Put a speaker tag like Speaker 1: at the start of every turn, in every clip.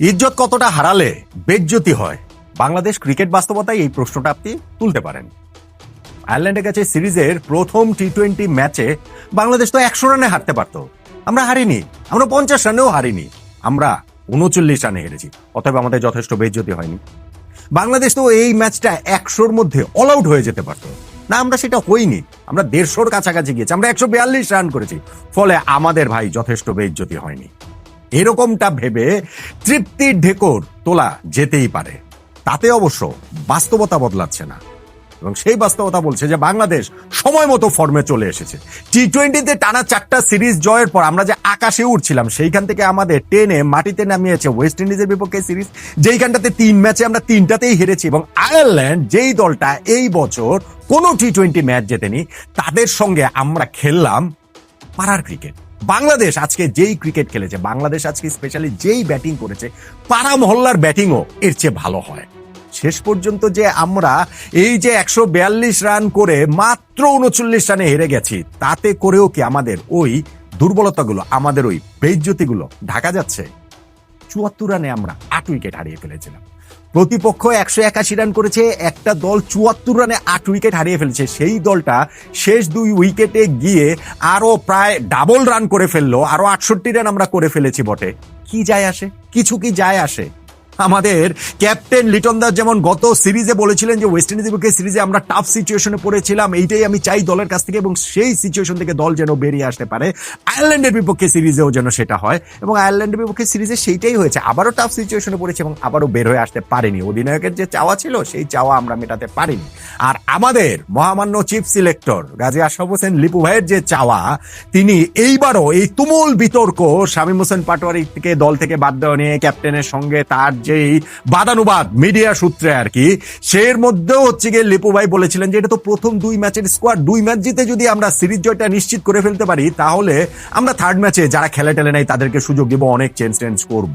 Speaker 1: ইজ্জত কতটা হারালে বেজ্জতি হয়? বাংলাদেশ ক্রিকেট বাস্তবতায় এই প্রশ্নটা আপনি তুলতে পারেন। আয়ারল্যান্ডের কাছে সিরিজের প্রথম টি টোয়েন্টি ম্যাচে বাংলাদেশ তো একশো রানে হারতে পারতো। আমরা হারিনি, আমরা পঞ্চাশ রানেও হারিনি, আমরা উনচল্লিশ রানে হেরেছি, অতএব আমাদের যথেষ্ট বেজ্জতি হয়নি। বাংলাদেশ তো এই ম্যাচটা একশোর মধ্যে অল আউট হয়ে যেতে পারতো। না, আমরা সেটা হইনি, আমরা দেড়শোর কাছাকাছি গিয়েছি, আমরা একশো বিয়াল্লিশ রান করেছি, ফলে আমাদের ভাই যথেষ্ট বেজ্জতি হয়নি। এরকমটা ভেবে তৃপ্তির ঢেকর তোলা যেতেই পারে। তাতে অবশ্য বাস্তবতা বদলাচ্ছে না। এবং সেই বাস্তবতা বলছে যে বাংলাদেশ সময় মতো ফর্মে চলে এসেছে। টি টোয়েন্টিতে টানা চারটা সিরিজ জয়ের পর আমরা যে আকাশে উঠছিলাম সেইখান থেকে আমাদের টেনে মাটিতে নামিয়েছে ওয়েস্ট ইন্ডিজের বিপক্ষে সিরিজ, যেইখানটাতে তিন ম্যাচে আমরা তিনটাতেই হেরেছি এবং আয়ারল্যান্ড যেই দলটা এই বছর কোনো টি টোয়েন্টি ম্যাচ জেতেনি, তাদের সঙ্গে আমরা খেললাম পাড়ার ক্রিকেট। বাংলাদেশ আজকে যেই ক্রিকেট খেলেছে, বাংলাদেশ আজকে স্পেশালি যেই ব্যাটিং করেছে, পাড়া মহল্লার ব্যাটিংও এর চেয়ে ভালো হয়। শেষ পর্যন্ত যে আমরা এই যে একশো বিয়াল্লিশ রান করে মাত্র উনচল্লিশ রানে হেরে গেছি, তাতে করেও কি আমাদের ওই দুর্বলতাগুলো, আমাদের ওই বেজ্জতিগুলো ঢাকা যাচ্ছে? চুয়াত্তর রানে আমরা আট উইকেট হারিয়ে ফেলেছিলাম। প্রতিপক্ষ একশো একাশি রান করেছে, একটা দল চুয়াত্তর রানে আট উইকেট হারিয়ে ফেলেছে। সেই দলটা শেষ দুই উইকেটে গিয়ে আরও প্রায় ডাবল রান করে ফেলল, আরও আটষট্টি রান আমরা করে ফেলেছি বটে। কি যায় আসে? কিছু কি যায় আসে? আমাদের ক্যাপ্টেন লিটন দাস যেমন গত সিরিজে বলেছিলেন যে ওয়েস্ট ইন্ডিজের বিপক্ষে সিরিজে আমরা টাফ সিচুয়েশনে পড়েছিলাম, এইটাই আমি চাই দলের কাছ থেকে এবং সেই সিচুয়েশন থেকে দল যেন বেরিয়ে আসতে পারে। আয়ারল্যান্ডের বিপক্ষে সিরিজেও যেন সেটা হয় এবং আয়ারল্যান্ডের বিপক্ষে সিরিজে সেইটাই হয়েছে। আবারও টাফ সিচুয়েশনে পড়েছে এবং আবারও বের হয়ে আসতে পারেনি। অধিনায়কের যে চাওয়া ছিল, সেই চাওয়া আমরা মেটাতে পারিনি। আর আমাদের মহামান্য চিফ সিলেক্টর গাজী আশরাফ হোসেন লিপু ভাইয়ের যে চাওয়া, তিনি এইবারও এই তুমুল বিতর্ক শামীম হোসেন পাটোয়ারি থেকে দল থেকে বাদ দেওয়া নিয়ে, ক্যাপ্টেনের সঙ্গে তার যেই বাদানুবাদ মিডিয়া সূত্রে আর কি, সের মধ্যেও হচ্ছে গিয়ে লিপু ভাই বলেছিলেন যে এটা তো প্রথম দুই ম্যাচের স্কোয়াড দুই ম্যাচ জিতে যদি আমরা সিরিজ জয়টা নিশ্চিত করে ফেলতে পারি, তাহলে আমরা থার্ড ম্যাচে যারা খেলে টেলে নাই, তাদেরকে সুযোগ দিব, অনেক চেঞ্জ টেঞ্জ করব।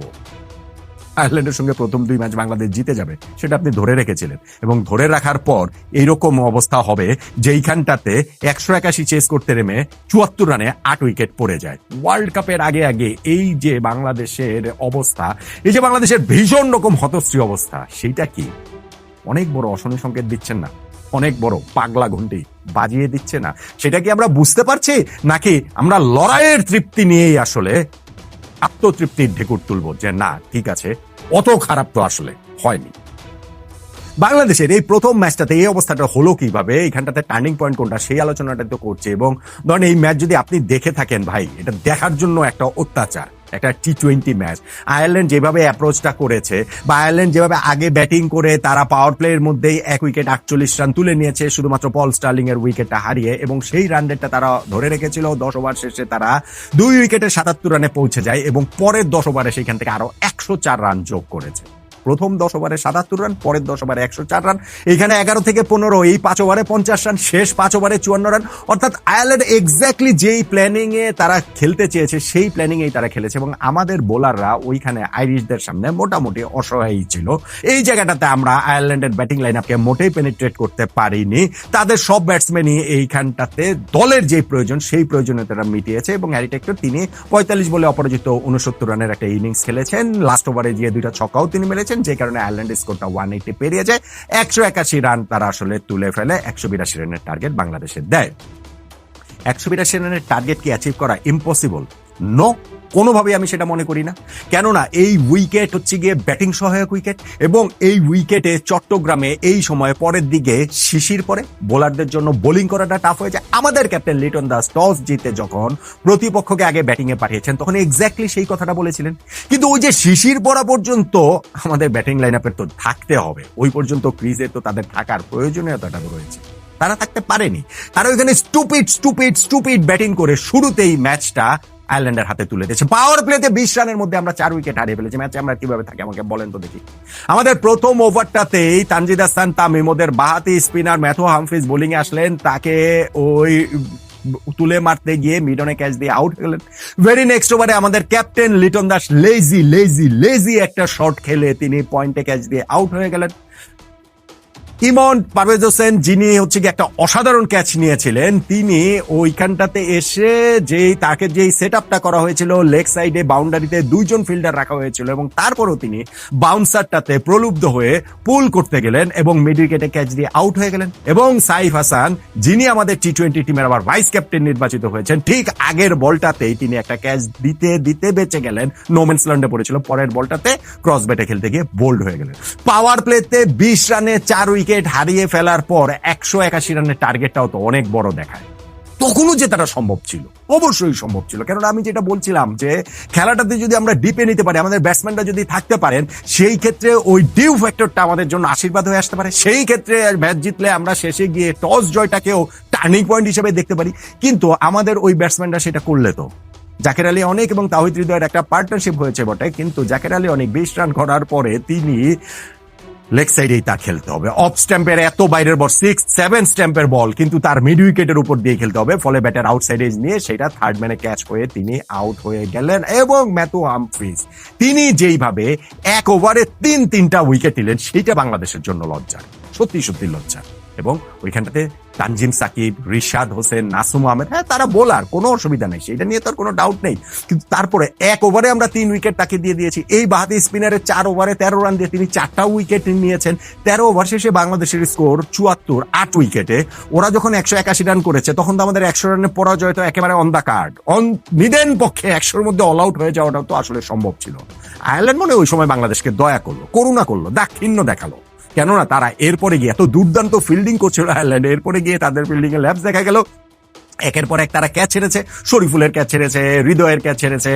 Speaker 1: আয়ারল্যান্ডের সঙ্গে প্রথম দুই ম্যাচ বাংলাদেশ জিতে যাবে, সেটা আপনি ধরে রেখেছিলেন। এবং ধরে রাখার পর এইরকম অবস্থা হবে যেইখানটাতে একশো একাশি চেস করতে নেমে চুয়াত্তর রানে আট উইকেট পড়ে যায়। ওয়ার্ল্ড কাপের আগে আগে এই যে বাংলাদেশের অবস্থা, এই যে বাংলাদেশের ভীষণ রকম হতশ্রী অবস্থা, সেইটা কি? অনেক বড় অশনি সংকেত দিচ্ছেন না। অনেক বড় পাগলা ঘন্টি বাজিয়ে দিচ্ছে না। সেটা কি আমরা বুঝতে পারছি? নাকি আমরা লড়াইয়ের তৃপ্তি নিয়েই আসলে আত্মতৃপ্তির ঢেকুর তুলব যে না, ঠিক আছে, অত খারাপ তো আসলে হয়নি। বাংলাদেশের এই প্রথম ম্যাচটাতে এই অবস্থাটা হলো কীভাবে, এইখানটাতে টার্নিং পয়েন্ট কোনটা, সেই আলোচনাটা তো করছে এবং ধরেন এই ম্যাচ যদি আপনি দেখে থাকেন ভাই, এটা দেখার জন্য একটা অত্যাচার। একটা টি টোয়েন্টি ম্যাচ আয়ারল্যান্ড যেভাবে অ্যাপ্রোচটা করেছে বা আয়ারল্যান্ড যেভাবে আগে ব্যাটিং করে, তারা পাওয়ার প্লেয়ের মধ্যেই এক উইকেট আটচল্লিশ রান তুলে নিয়েছে, শুধুমাত্র পল স্টার্লিং এর উইকেটটা হারিয়ে এবং সেই রান রেটটা তারা ধরে রেখেছিল। দশ ওভার শেষে তারা দুই উইকেটে সাতাত্তর রানে পৌঁছে যায় এবং পরের দশ ওভারে সেখান থেকে আরও একশো চার রান যোগ করেছে। প্রথম দশ ওভারে সাতাত্তর রান, পরের দশ ওভারে একশো চার রান। এখানে এগারো থেকে পনেরো, এই পাঁচ ওভারে পঞ্চাশ রান, শেষ পাঁচ ওভারে চুয়ান্ন রান। অর্থাৎ আয়ারল্যান্ড এক্স্যাক্টলি যেই প্ল্যানিংয়ে তারা খেলতে চেয়েছে, সেই প্ল্যানিং এই তারা খেলেছে এবং আমাদের বোলাররা ওইখানে আইরিশদের সামনে মোটামুটি অসহায়ই ছিল। এই জায়গাটাতে আমরা আয়ারল্যান্ডের ব্যাটিং লাইন আপকে মোটেই পেনিট্রেট করতে পারিনি। তাদের সব ব্যাটসম্যানই এইখানটাতে দলের যে প্রয়োজন, সেই প্রয়োজনে তারা মিটিয়েছে এবং হ্যারি টেক্টর তিনি পঁয়তাল্লিশ বলে অপরাজিত উনসত্তর রানের একটা ইনিংস খেলেছেন। লাস্ট ওভারে গিয়ে দুইটা ছক্কাও তিনি মেরেছেন। যে কারণে আয়ারল্যান্ড স্কোরটা ওয়ান এইটি পেরিয়ে যায়। একশো একাশি রান তারা আসলে তুলে ফেলে, একশো বিরাশি রানের টার্গেট বাংলাদেশের দেয়। একশো বিরাশি রানের টার্গেট কি অ্যাচিভ করা ইম্পসিবল নো কোনোভাবেই আমি সেটা মনে করি না। কেননা এই উইকেট হচ্ছে গিয়ে ব্যাটিং সহায়ক উইকেট এবং এই উইকেটে চট্টগ্রামে এই সময় পরের দিকে শিশির পরে। বোলারদের জন্য বোলিং করাটা টাফ হয়ে যায়। আমাদের ক্যাপ্টেন লিটন দাস টস জিতে যখন প্রতিপক্ষকে আগে ব্যাটিংয়ে পাঠিয়েছেন, তখন এক্স্যাক্টলি সেই কথাটা বলেছিলেন। কিন্তু ওই যে শিশির পড়া পর্যন্ত আমাদের ব্যাটিং লাইন আপের তো থাকতে হবে। ওই পর্যন্ত ক্রিজে তো তাদের থাকার প্রয়োজনীয়তাটা রয়েছে। তারা থাকতে পারেনি। তারা ওইখানে স্টুপিড স্টুপিড স্টুপিড ব্যাটিং করে শুরুতেই ম্যাচটা আয়ারল্যান্ডের হাতে তুলে দিয়েছে। পাওয়ার প্লেতে বিশ রানের মধ্যে আমরা চার উইকেট হারিয়ে ফেলেছি। ম্যাচে আমরা কীভাবে থাকি আমাকে বলেন তো দেখি। আমাদের প্রথম ওভারটাতেই তানজিদ হাসান তামিম ওদের বাহাতি স্পিনার ম্যাথু হামফিজ বোলিং আসলেন। তাকে ওই তুলে মারতে গিয়ে মিডনে ক্যাচ দিয়ে আউট গেলেন ভেরি নেক্সট ওভারে আমাদের captain Liton Das lazy lazy lazy একটা শট খেলে তিনি পয়েন্টে ক্যাচ দিয়ে আউট হয়ে গেলেন। ইমন পারভেজ হোসেন, যিনি হচ্ছে কি একটা অসাধারণ ক্যাচ নিয়েছিলেন, তিনি ওইখানটাতে এসে যেই, তাকে যেই সেট আপটা করা হয়েছিল, লেগ সাইডে বাউন্ডারিতে দুইজন ফিল্ডার রাখা হয়েছিল এবং তারপরও তিনি বাউন্সারটাতে প্রলুব্ধ হয়ে পুল করতে গেলেন এবং মিড উইকেটে ক্যাচ দিয়ে আউট হয়ে গেলেন এবং সাইফ হাসান, যিনি আমাদের টি টোয়েন্টি টিমের আবার ভাইস ক্যাপ্টেন নির্বাচিত হয়েছেন, ঠিক আগের বলটাতেই তিনি একটা ক্যাচ দিতে দিতে বেঁচে গেলেন নোমেন্স ল্যান্ডে পড়েছিল, পরের বলটাতে ক্রস ব্যাটে খেলতে গিয়ে বোল্ড হয়ে গেলেন। পাওয়ার প্লেতে বিশ রানে চার উইকেট হারিয়ে ফেলার পর একশো একাশি রানের টার্গেটটাও তো অনেক বড় দেখায়। তখনও যে তারা সম্ভব ছিল, অবশ্যই সম্ভব ছিল। কেননা আমি যেটা বলছিলাম যে, খেলাটাতে যদি আমরা ডিপে নিতে পারি, আমাদের ব্যাটসম্যানরা যদি থাকতে পারেন, সেই ক্ষেত্রে ওই ডিউ ফ্যাক্টরটা আমাদের জন্য আশীর্বাদ হয়ে আসতে পারে। সেই ক্ষেত্রে ম্যাচ জিতলে আমরা শেষে গিয়ে টস জয়টাকেও টার্নিং পয়েন্ট হিসেবে দেখতে পারি। কিন্তু আমাদের ওই ব্যাটসম্যানরা সেটা করলে তো। জাকের আলী অনেক এবং তাহিদ হৃদয়ের একটা পার্টনারশিপ হয়েছে বটে। কিন্তু জাকের আলী অনেক বিশ রান করার পরে তিনি লেগ সাইডেই তা খেলতে হবে। অফ স্ট্যাম্পের এত বাইরের বল সিক্স সেভেন স্ট্যাম্পের বল কিন্তু তার মিড উইকেটের উপর দিয়ে খেলতে হবে। ফলে ব্যাটার আউট সাইডে নিয়ে সেটা থার্ড ম্যানে ক্যাচ হয়ে তিনি আউট হয়ে গেলেন এবং ম্যাথু হামফ্রিজ তিনি যেইভাবে এক ওভারে তিন তিনটা উইকেট নিলেন সেইটা বাংলাদেশের জন্য লজ্জা সত্যি সত্যি লজ্জা এবং ওইখানটাতে তানজিম সাকিব, রিশাদ হোসেন, নাসুম আহমেদ হ্যাঁ তারা বোলার, কোনো অসুবিধা নেই। সেটা নিয়ে তো কোনো ডাউট নেই। কিন্তু তারপরে এক ওভারে আমরা তিন উইকেট তাকে দিয়ে দিয়েছি। এই বাহাতি স্পিনারে চার ওভারে তেরো রান দিয়ে তিনি চারটা উইকেট নিয়েছেন। তেরো ওভার শেষে বাংলাদেশের স্কোর চুয়াত্তর, আট উইকেটে ওরা যখন একশো একাশি রান করেছে, তখন তো আমাদের একশো রানের পরাজয় তো একেবারে অন দা কার্ড অন নিদেন পক্ষে একশোর মধ্যে অল আউট হয়ে যাওয়াটা তো আসলে সম্ভব ছিল। আয়ারল্যান্ড মনে ওই সময় বাংলাদেশকে দয়া করল, করুণা করল, দাক্ষিণ্য দেখাল। কেননা তারা এরপরে গিয়ে এত দুর্দান্ত ফিল্ডিং করছিল আয়ারল্যান্ড এরপরে গিয়ে তাদের ফিল্ডিং এর ল্যাপস দেখা গেল। একের পর এক তারা ক্যাচ ছেড়েছে শরীফুলের ক্যাচ ছেড়েছে হৃদয়ের ক্যাচ ছেড়েছে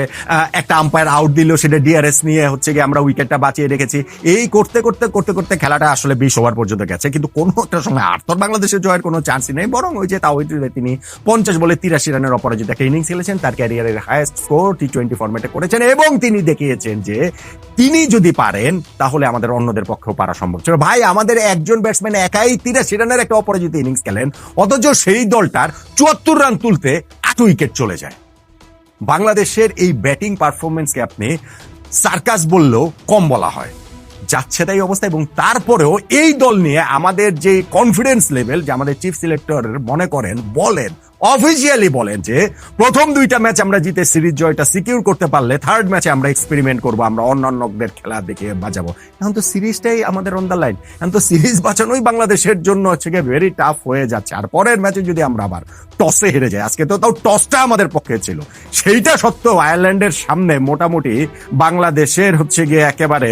Speaker 1: একটা আম্পায়ার আউট দিল, সেটা ডিআরএস নিয়ে হচ্ছে গিয়ে আমরা উইকেটটা বাঁচিয়ে রেখেছি। এই করতে করতে করতে করতে খেলাটা আসলে বিশ ওভার পর্যন্ত গেছে, কিন্তু কোনো একটা সময় আর্থর বাংলাদেশের জয়ের কোনো চান্সই নেই, বরং ওই যে তাও তিনি পঞ্চাশ বলে তিরাশি রানের অপরাজিত একটা ইনিংস খেলেছেন, তার ক্যারিয়ারের হায়েস্ট স্কোর টি টোয়েন্টি ফর্মেটে করেছেন, এবং তিনি দেখিয়েছেন যে তিনি যদি পারেন, তাহলে আমাদের অন্যদের পক্ষেও পারা সম্ভব ছিল। ভাই, আমাদের একজন ব্যাটসম্যান একাই তিরাশি রানের একটা অপরাজিত ইনিংস খেলেন, অথচ সেই দলটার চুয়াত্তর রান তুলতে আট উইকেট চলে যায়। বাংলাদেশের এই ব্যাটিং পারফরমেন্সকে আপনি সার্কাস বললেও কম বলা হয়। যাচ্ছে তাই অবস্থা এবং তারপরেও এই দল নিয়ে আমাদের যে কনফিডেন্স লেভেল যে আমাদের চিফ সিলেক্টর মনে করেন, বলেন অফিসিয়ালি বলেন যে প্রথম দুইটা ম্যাচ আমরা জিতে সিরিজ জয়টা সিকিউর করতে পারলে থার্ড ম্যাচে আমরা এক্সপেরিমেন্ট করব, আমরা অন্যান্যদের খেলা দেখে বাজাবো এখন তো সিরিজটাই আমাদের অন দ্য লাইন এখন তো সিরিজ বাঁচানোই বাংলাদেশের জন্য হচ্ছে গিয়ে ভেরি টাফ হয়ে যাচ্ছে। আর পরের ম্যাচে যদি আমরা আবার টসে হেরে যাই, আজকে তো তাও টসটা আমাদের পক্ষে ছিল। সেইটা সত্ত্বেও আয়ারল্যান্ডের সামনে মোটামুটি বাংলাদেশের হচ্ছে গিয়ে একেবারে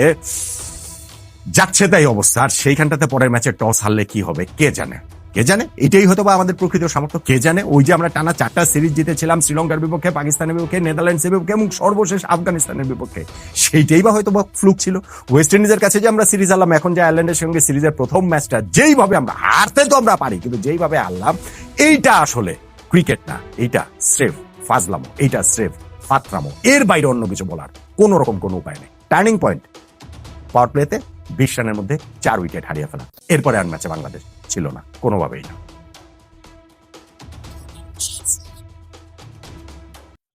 Speaker 1: যাচ্ছে তাই অবস্থা। আর সেইখানটাতে পরের ম্যাচে টস হারলে কি হবে, কে জানে? কে জানে? এটাই হয়তো বা আমাদের প্রকৃত সামর্থ্য, কে জানে? ওই যে আমরা টানা চারটা সিরিজ জিতেছিলাম শ্রীলঙ্কার বিপক্ষে, পাকিস্তানের বিপক্ষে, নেদারল্যান্ডসের বিপক্ষে এবং সর্বশেষ আফগানিস্তানের বিপক্ষে। সেইটাই বা হয়তো বা ফ্লুক ছিল। ওয়েস্ট ইন্ডিজের কাছে যে আমরা সিরিজ হারলাম, এখন যে আয়ারল্যান্ডের সঙ্গে সিরিজের প্রথম ম্যাচটা যেইভাবে আমরা হারতে তো আমরা পারি, কিন্তু যেইভাবে হারলাম, এইটা আসলে ক্রিকেট না, এইটা স্রেফ ফাজলামো, এইটা স্রেফ ফাতরামো। এর বাইরে অন্য কিছু বলার কোনো রকম কোনো উপায় নেই। টার্নিং পয়েন্ট, পাওয়ার প্লেতে বিশ রানের মধ্যে চার উইকেট হারিয়ে ফেলা। এরপরে আর ম্যাচে বাংলাদেশ ছিল না। কোনোভাবেই না।